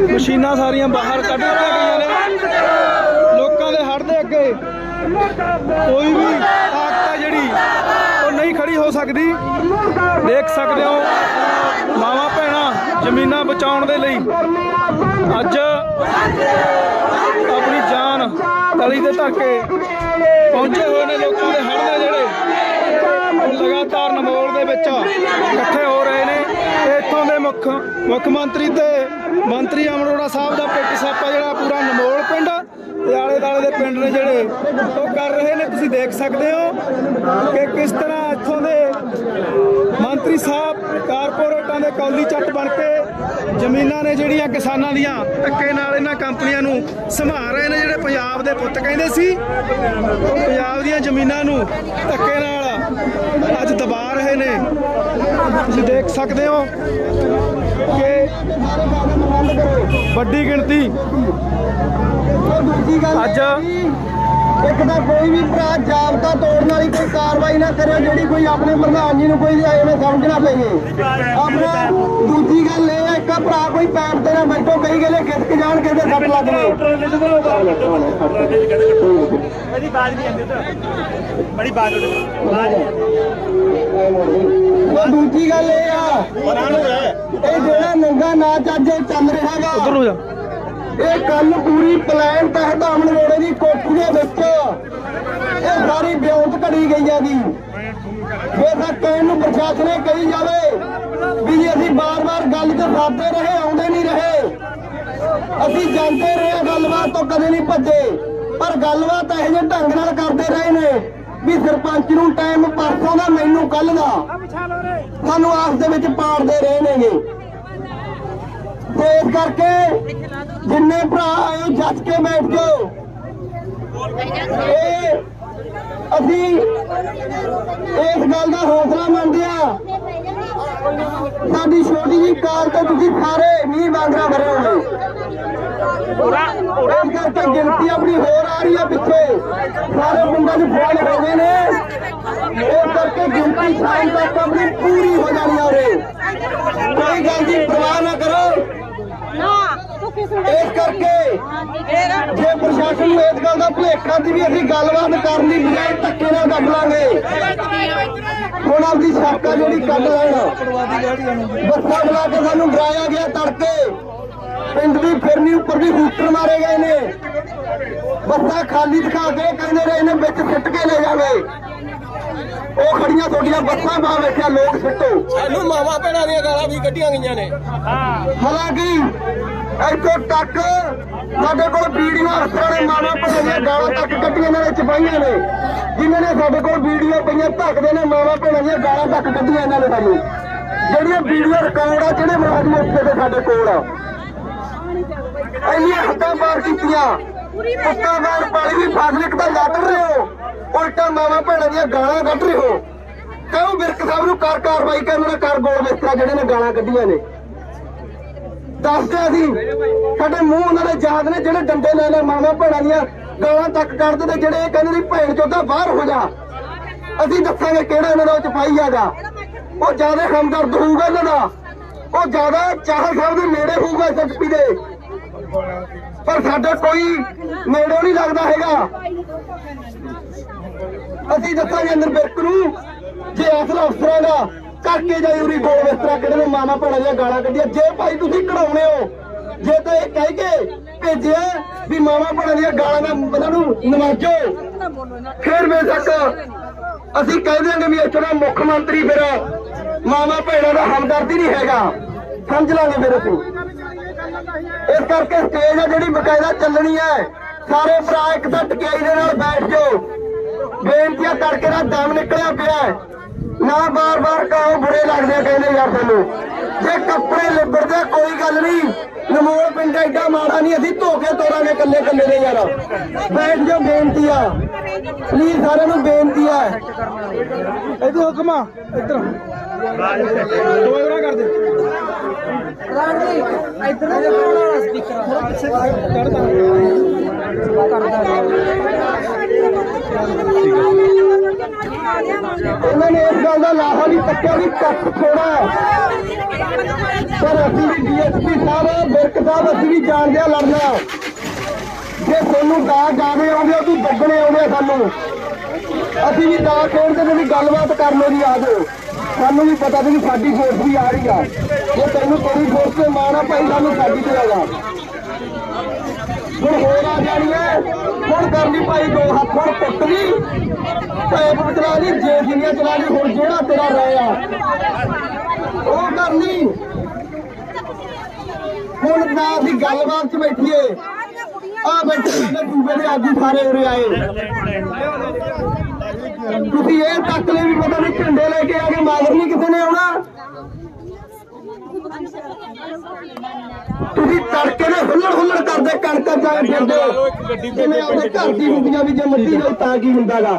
ਮਸ਼ੀਨਾਂ ਸਾਰੀਆਂ ਬਾਹਰ ਕੱਢ ਦਿੱਤੀਆਂ ਗਈਆਂ ਨੇ। ਲੋਕਾਂ ਦੇ ਹੜ ਦੇ ਅੱਗੇ ਕੋਈ ਵੀ ਤਾਕਤ ਆ ਜਿਹੜੀ, ਉਹ ਨਹੀਂ ਖੜੀ ਹੋ ਸਕਦੀ। ਦੇਖ ਸਕਦੇ ਹੋ, ਮਾਵਾ ਭੈਣਾਂ ਜ਼ਮੀਨਾਂ ਬਚਾਉਣ ਦੇ ਲਈ ਅੱਜ ਆਪਣੀ ਜਾਨ ਤਲੀ ਦੇ ਧਰ ਕੇ ਪਹੁੰਚੇ ਹੋਏ ਨੇ ਲੋਕਾਂ ਦੇ ਹੜ ਦੇ ਜਿਹੜੇ। ਲਗਾਤਾਰ ਨਮੋਲ ਦੇ ਵਿੱਚ ਇਕੱਠੇ ਹੋ ਰਹੇ ਨੇ। ਇੱਥੋਂ ਦੇ ਮੁੱਖ ਮੁੱਖ ਮੰਤਰੀ ਤੇ ਮੰਤਰੀ ਅਮਰੋੜਾ ਸਾਹਿਬ ਦਾ ਪਿੱਟ ਸਾਪਾ ਜਿਹੜਾ ਪੂਰਾ ਨਮੋਲ ਪਿੰਡ ਤੇ ਆਲੇ ਦਾਲੇ ਦੇ ਪਿੰਡ ਨੇ ਜਿਹੜੇ ਉਹ ਕਰ ਰਹੇ ਨੇ, ਤੁਸੀਂ ਦੇਖ ਸਕਦੇ ਹੋ ਕਿ ਕਿਸ ਤਰ੍ਹਾਂ ਇੱਥੋਂ ਦੇ ਮੰਤਰੀ ਸਾਹਿਬ ਕਾਰਪੋਰੇਟਾਂ ਦੇ ਕੌਲੀ ਚੱਟ ਬਣ ਕੇ ਜ਼ਮੀਨਾਂ ਨੇ ਜਿਹੜੀਆਂ ਕਿਸਾਨਾਂ ਦੀਆਂ ਧੱਕੇ ਨਾਲ ਇਹਨਾਂ ਕੰਪਨੀਆਂ ਨੂੰ ਸੰਭਾਲ ਰਹੇ ਨੇ, ਜਿਹੜੇ ਪੰਜਾਬ ਦੇ ਪੁੱਤ ਕਹਿੰਦੇ ਸੀ, ਉਹ ਪੰਜਾਬ ਦੀਆਂ ਜ਼ਮੀਨਾਂ ਨੂੰ ਧੱਕੇ ਨਾਲ ਅੱਜ ਦਬਾ ਰਹੇ ਨੇ। ਤੁਸੀਂ ਦੇਖ ਸਕਦੇ ਹੋ ਕਿ ਵੱਡੀ ਗਿਣਤੀ ਅੱਜ ਇੱਕ ਤਾਂ ਕੋਈ ਵੀ ਭਰਾ ਜਾਬਤਾ ਤੋੜਨ ਵਾਲੀ ਕੋਈ ਕਾਰਵਾਈ ਨਾ ਕਰੇ ਜਿਹੜੀ ਕੋਈ ਆਪਣੇ ਪ੍ਰਧਾਨ ਜੀ ਨੂੰ ਕੋਈ ਐਵੇਂ ਸਮਝਣਾ ਪਈਏ ਆਪਣਾ ਦੂਜੀ ਗੱਲ ਇਹ ਹੈ ਇੱਕ ਭਰਾ ਕੋਈ ਪੈਪ ਤੇ ਨਾ ਬੈਠੋ ਕਈ ਗਲੇ ਖਿਸਕ ਜਾਣ ਕਿਤੇ ਸੱਟ ਲੱਗ ਬੜੀ ਬਾਤ ਨਹੀਂ ਆਉਂਦੀ ਤਾਂ। ਬੜੀ ਬਾਤ ਉਹ ਦੂਜੀ ਗੱਲ ਇਹ ਆ ਇਹ ਜਿਹੜਾ ਨੰਗਾ ਨਾਚ ਅੱਜ ਚੱਲ ਰਿਹਾ ਉਧਰ ਹੈਗਾ ਹੋ ਜਾ। ਇਹ ਕੱਲ ਪੂਰੀ ਪਲਾਨ ਤਹਿਤ ਅਮਨ ਰੋੜੇ ਦੀ ਕੋਠੀ ਦੇ ਵਿੱਚ ਇਹ ਸਾਰੀ ਬਿਉਂਤ ਘੜੀ ਗਈ ਆ ਦੀ ਬੇਸ਼ੱਕ ਕਹਿਣ ਨੂੰ ਪ੍ਰਸ਼ਾਸਨ ਨੇ ਕਹੀ ਜਾਵੇ ਵੀ ਅਸੀਂ ਬਾਰ-ਬਾਰ ਗੱਲ ਤੇ ਸਾਦੇ ਰਹੇ, ਆਉਂਦੇ ਨਹੀਂ ਰਹੇ, ਅਸੀਂ ਜਾਂਦੇ ਰਹੇ ਹਾਂ ਗੱਲਬਾਤ ਤੋਂ ਕਦੇ ਨਹੀਂ ਭੱਜੇ। ਪਰ ਗੱਲਬਾਤ ਇਹੋ ਜਿਹੇ ਢੰਗ ਨਾਲ ਕਰਦੇ ਰਹੇ ਨੇ ਵੀ ਸਰਪੰਚ ਨੂੰ ਟਾਈਮ ਪਰਸੋਂ ਦਾ, ਮੈਨੂੰ ਕੱਲ ਦਾ ਸਾਨੂੰ ਆਸ ਦੇ ਵਿੱਚ ਪਾੜਦੇ ਰਹੇ ਨੇਗੇ। ਤੇ ਇਸ ਕਰਕੇ ਜੱਜ ਕੇ ਬੈਠ ਜਾਓ ਇਹ ਅਸੀਂ ਇਸ ਗੱਲ ਦਾ ਹੌਸਲਾ ਮੰਨਦੇ ਆ ਸਾਡੀ ਛੋਟੀ ਜੀ ਕਾਲ ਤੋਂ ਤੁਸੀਂ ਸਾਰੇ ਮੀਂਹ ਵਾਂਗਰਾ ਭਰੇ ਹੋਏ ਇਸ ਕਰਕੇ ਗਿਣਤੀ ਆਪਣੀ ਹੋਰ ਆ ਰਹੀ ਆ ਪਿੱਛੇ। ਸਾਰੇ ਪਿੰਡਾਂ 'ਚ ਫੋਨ ਹੋ ਗਏ ਨੇ। ਇਸ ਕਰਕੇ ਗਿਣਤੀ ਸ਼ਾਮ ਤੱਕ ਆਪਣੀ ਪੂਰੀ ਹੋ ਜਾਣੀ ਆ ਉਰੇ। ਕੋਈ ਗੱਲ ਦੀ ਪਰਵਾਹ ਕਰੋ ਇਸ ਕਰਕੇ ਜੇ ਪ੍ਰਸ਼ਾਸਨ ਨੂੰ ਇਸ ਗੱਲ ਦਾ ਭੁਲੇਖਾ ਦੀ ਵੀ ਅਸੀਂ ਗੱਲਬਾਤ ਕਰਨ ਦੀ ਬਜਾਏ ਧੱਕੇ ਨਾਲ ਕੱਢ ਲਾਂਗੇ। ਹੁਣ ਆਪਦੀ ਸਾਕਾ ਜਿਹੜੀ ਕੱਢ ਲੈਣ। ਬੱਸਾਂ ਬੁਲਾ ਕੇ ਸਾਨੂੰ ਡਰਾਇਆ ਗਿਆ ਤੜਕੇ। ਪਿੰਡ ਦੀ ਫਿਰਨੀ ਉੱਪਰ ਵੀ ਹੂਟਰ ਮਾਰੇ ਗਏ ਨੇ। ਬੱਸਾਂ ਖਾਲੀ ਦਿਖਾ ਕੇ ਕਹਿੰਦੇ ਰਹੇ ਨੇ ਵਿੱਚ ਸਿੱਟ ਕੇ ਲੈ ਜਾਵੇ। ਉਹ ਖੜੀਆਂ ਤੁਹਾਡੀਆਂ ਬੱਸਾਂ ਬਾਹਰ ਵੇਖਿਆ ਲੋਕ ਸਿੱਟੋ। ਸਾਨੂੰ ਮਾਵਾ ਭੈਣਾਂ ਦੀਆਂ ਗਾਲਾਂ ਵੀ ਕੱਢੀਆਂ ਗਈਆਂ ਨੇ। ਹਾਲਾਂਕਿ ਇੱਥੋਂ ਤੱਕ ਸਾਡੇ ਕੋਲ ਵੀਡੀਓ ਅਫਸਰਾਂ ਨੇ ਮਾਵਾ ਭੈਣਾਂ ਦੀਆਂ ਗਾਲਾਂ ਤੱਕ ਕੱਢੀਆਂ ਨੇ ਚਪਾਈਆਂ ਨੇ। ਜਿਨ੍ਹਾਂ ਨੇ ਸਾਡੇ ਕੋਲ ਵੀਡੀਓ ਪਈਆਂ ਧੱਕਦੇ ਨੇ ਮਾਵਾ ਭੈਣਾਂ ਦੀਆਂ ਗਾਲਾਂ ਤੱਕ ਕੱਢੀਆਂ ਇਹਨਾਂ ਨੇ ਸਾਨੂੰ। ਜਿਹੜੀਆਂ ਵੀਡੀਓ ਰਿਕਾਰਡ ਆ ਜਿਹੜੇ ਮੁਲਾਜ਼ਮ ਉੱਥੇ ਦੇ ਸਾਡੇ ਕੋਲ ਆ। ਇੰਨੀਆਂ ਹੱਦਾਂ ਪਾਰ ਕੀਤੀਆਂ। ਪੁੱਤਾਂ ਵਾਰ ਪਾਲੀ ਵੀ ਫਾਸਲਿਕ ਦਾ ਲੱਟ ਰਹੇ ਹੋ। ਉਲਟਾ ਮਾਵਾ ਭੈਣਾਂ ਦੀਆਂ ਗਾਲਾਂ ਕੱਢ ਰਹੇ ਹੋ। ਕਹੋ ਵਿਰਕ ਸਾਹਿਬ ਨੂੰ ਕਰ ਕਾਰਵਾਈ ਕਰਨ ਨਾਲ ਕਰ ਗੋਲ ਬਿਸਤਰਾ ਜਿਹੜੇ ਨੇ ਗਾਲਾਂ ਕੱਢੀਆਂ ਨੇ? ਦੱਸਦੇ ਅਸੀਂ ਸਾਡੇ ਮੂੰਹ ਉਹਨਾਂ ਦੇ ਯਾਦ ਨੇ ਜਿਹੜੇ ਡੰਡੇ ਲੈ ਲੈ ਮਾਵਾ ਭੈਣਾਂ ਦੀਆਂ ਗਾਲਾਂ ਤੱਕ ਕੱਢਦੇ ਤੇ ਜਿਹੜੇ ਇਹ ਕਹਿੰਦੇ ਨੇ ਭੈਣ ਚੋਦਾ ਬਾਹਰ ਹੋ ਜਾ। ਅਸੀਂ ਦੱਸਾਂਗੇ ਕਿਹੜਾ ਇਹਨਾਂ ਦਾ ਚਪਾਈ ਹੈਗਾ ਉਹ ਜ਼ਿਆਦਾ ਹਮਦਰਦ ਹੋਊਗਾ ਇਹਨਾਂ ਦਾ। ਉਹ ਜ਼ਿਆਦਾ ਚਾਹਲ ਸਾਹਿਬ ਦੇ ਨੇੜੇ ਹੋਊਗਾ ਐਸਐਸਪੀ ਦੇ। ਪਰ ਸਾਡੇ ਕੋਈ ਨੇੜੇ ਨਹੀਂ ਲੱਗਦਾ ਹੈਗਾ। ਅਸੀਂ ਦੱਸਾਂਗੇ ਅੰਦਰ ਬਿਰਕ ਨੂੰ, ਜੇ ਅਸਲ ਅਫਸਰਾਂ ਦਾ ਕਰਕੇ ਜਾਈ ਉਰੀ ਗੋਲ ਬਿਸਤਰਾ ਕਿਹੜੇ ਨੇ ਮਾਮਾ ਭੈਣਾਂ ਦੀਆਂ ਗਾਲਾਂ ਕੱਢੀਆਂ। ਜੇ ਭਾਈ ਤੁਸੀਂ ਕਢਾਉਣੇ ਹੋ, ਜੇ ਤਾਂ ਇਹ ਕਹਿ ਕੇ ਭੇਜਿਆ ਵੀ ਮਾਮਾ ਭੈਣਾਂ ਦੀਆਂ ਗਾਲਾਂ ਦਾ ਇਹਨਾਂ ਨੂੰ ਨਵਾਜੋ, ਫਿਰ ਬੇਸ਼ੱਕ ਅਸੀਂ ਕਹਿ ਦਿਆਂਗੇ ਵੀ ਇੱਥੇ ਦਾ ਮੁੱਖ ਮੰਤਰੀ ਫਿਰ ਮਾਮਾ ਭੈਣਾਂ ਦਾ ਹਮਦਰਦੀ ਨਹੀਂ ਹੈਗਾ। ਸਮਝ ਲਾਂਗੇ ਮੇਰੇ ਅਸੀਂ। ਇਸ ਕਰਕੇ ਸਟੇਜ ਆ ਜਿਹੜੀ ਬਕਾਇਦਾ ਚੱਲਣੀ ਹੈ। ਸਾਰੇ ਭਰਾ ਇੱਕ ਤਾਂ ਟਕਿਆਈ ਦੇ ਨਾਲ ਬੈਠ ਜਾਓ। ਬੇਨਤੀਆਂ ਕਰਕੇ ਨਾ ਦਮ ਨਿਕਲਿਆ ਪਿਆ ਨਾ ਬਾਰ-ਬਾਰ ਕਹੋ ਬੁਰੇ ਲੱਗਦੇ ਕਹਿੰਦੇ ਯਾਰ ਸਾਨੂੰ। ਜੇ ਕੱਪੜੇ ਲਿਬੜਦੇ ਕੋਈ ਗੱਲ ਨਹੀਂ। ਨਮੋਲ ਪਿੰਡ ਐਡਾ ਮਾੜਾ ਨਹੀਂ, ਅਸੀਂ ਧੋ ਕੇ ਤੋਰਾਂਗੇ ਕੱਲੇ ਕੱਲੇ ਦੇ ਯਾਰ। ਬੈਠ ਜਾਓ, ਬੇਨਤੀ ਆ। ਪਲੀਜ਼ ਸਾਰਿਆਂ ਨੂੰ ਬੇਨਤੀ ਆ। ਇਧਰ ਹੁਕਮਾ ਇਧਰ। ਦੋਗਰਾ ਕਰ ਦੇ ਕਰਦਾ ਉਹਨਾਂ ਨੇ ਇਸ ਗੱਲ ਦਾ ਲਾਹਾ ਨਹੀਂ ਕੱਟਿਆ ਵੀ ਕੱਖ ਥੋੜਾ ਪਰ ਅਸੀਂ ਵੀ ਡੀਐਸਪੀ ਸਾਹਿਬ ਬਿਰਕ ਸਾਹਿਬ ਅਸੀਂ ਵੀ ਜਾਣਦੇ ਆ ਲੜਨਾ ਜੇ ਤੁਹਾਨੂੰ ਦਾ ਗਾਵੇ ਆਉਂਦੇ ਹੋ ਤੁਸੀਂ ਦੱਗਣੇ ਆਉਂਦੇ ਆ ਸਾਨੂੰ ਅਸੀਂ ਵੀ ਦਾ ਖੇਡਦੇ ਤੇ ਵੀ ਗੱਲਬਾਤ ਕਰ ਲਓ ਜੀ ਆ ਜਾਓ ਸਾਨੂੰ ਵੀ ਪਤਾ ਵੀ ਸਾਡੀ ਫੋਰਸ ਵੀ ਆ ਰਹੀ ਆ। ਜੇ ਤੈਨੂੰ ਤੇਰੀ ਫੋਰਸ ਤੇ ਮਾਣ ਆ ਭਾਈ ਸਾਨੂੰ ਸਾਡੀ ਤੇ ਹੈਗਾ ਹੁਣ ਹੋਰ ਆ ਜਾਣੀ ਹੈ ਹੁਣ ਕਰ ਭਾਈ ਦੋ ਹੱਥ, ਹੁਣ ਟੁੱਟ ਗਈ ਪੈਪ ਚਲਾ ਲਈ ਜੇ ਜਿੰਨੀਆਂ ਚਲਾ ਲਈ ਹੁਣ ਜਿਹੜਾ ਤੇਰਾ ਰਹਿ ਆ। ਉਹ ਕਰਨੀ। ਹੁਣ ਨਾ ਅਸੀਂ ਗੱਲਬਾਤ ਚ ਬੈਠੀਏ। ਆ ਬੈਠੇ ਨੇ ਦੂਬੇ ਦੇ ਆਦੀ ਸਾਰੇ ਉਰੇ ਆਏ। ਤੁਸੀਂ ਇਹ ਤੱਕ ਲੈ ਵੀ ਪਤਾ ਨਹੀਂ ਝੰਡੇ ਲੈ ਕੇ ਆ ਕੇ ਮਾਗਰ ਨਹੀਂ ਕਿਸੇ ਨੇ ਆਉਣਾ। ਤੁਸੀਂ ਤੜਕੇ ਨੇ ਹੁੱਲੜ ਹੁੱਲੜ ਕਰਦੇ, ਕਣਕਾਂ ਜਾ ਫਿਰਦੇ ਹੋ ਜਿਵੇਂ ਆਪਣੇ ਘਰ ਦੀ ਹੁੰਦੀਆਂ ਵੀ ਜੇ ਮਿੱਟੀ ਨਾਲ ਤਾਂ ਕੀ ਹੁੰਦਾਗਾ?